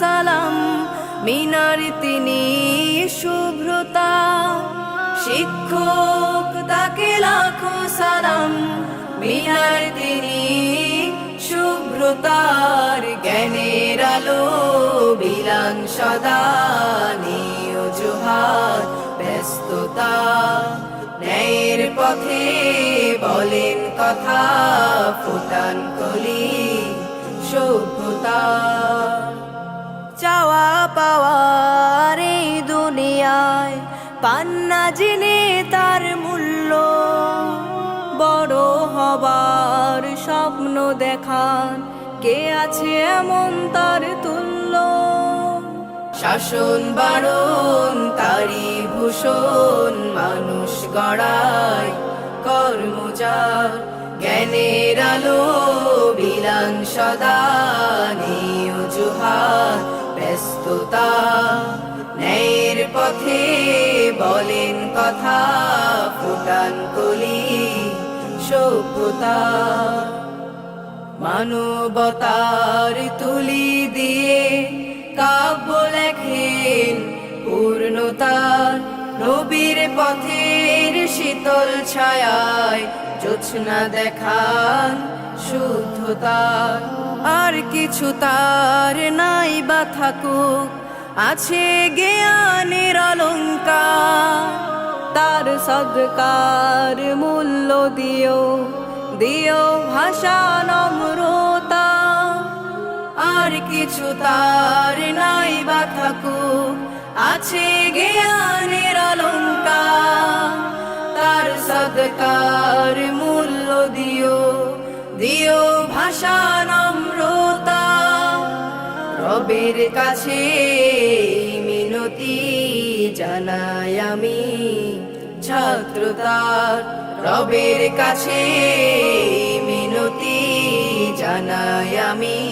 সালাম, মিনার তিনি শুভ্রতা। শিক্ষক তাকে লাখো সালাম, মিনার তিনি শুভ্রতার জ্ঞানের আলো। বিলান সদা নিয় জোহার ব্যস্ততা। ন্যায়ের পথে বলেন কথা, ফুটান কলি, সভ্যতা। পান্না জেনে তার মূল্য, বড় হবার স্বপ্ন দেখান কে আছে এমন তার তুল্য? শাসন বারণ তারি ভূষণ, মানুষ গড়ায় কর্মচার জ্ঞানের আলো, বিলান সদা, নিয় জুহার ব্যস্ততা। ন্যায়ের পথে বলেন কথা, ফুটান কলি সভ্যতা। মানবতার তুলি দিয়ে কাব্য লেখেন পূর্ণতার নবীর পথের শীতল ছায়ায় জোছনা দেখান শুদ্ধতার আর কিছু তার নাই বা থাকুক আছে জ্ঞানের অলঙ্কার তার সদকার মূল্য দিও দিও ভাষা নম্রতা আর কিছু তার নাই বা থাকুক, আছে জ্ঞানের অলঙ্কার তার সদকার মূল্য দিও দিও ভাষা রবের কাছে মিনতি জানাই আমি। ছাত্রতার রবের কাছে মিনতি জানাই আমি।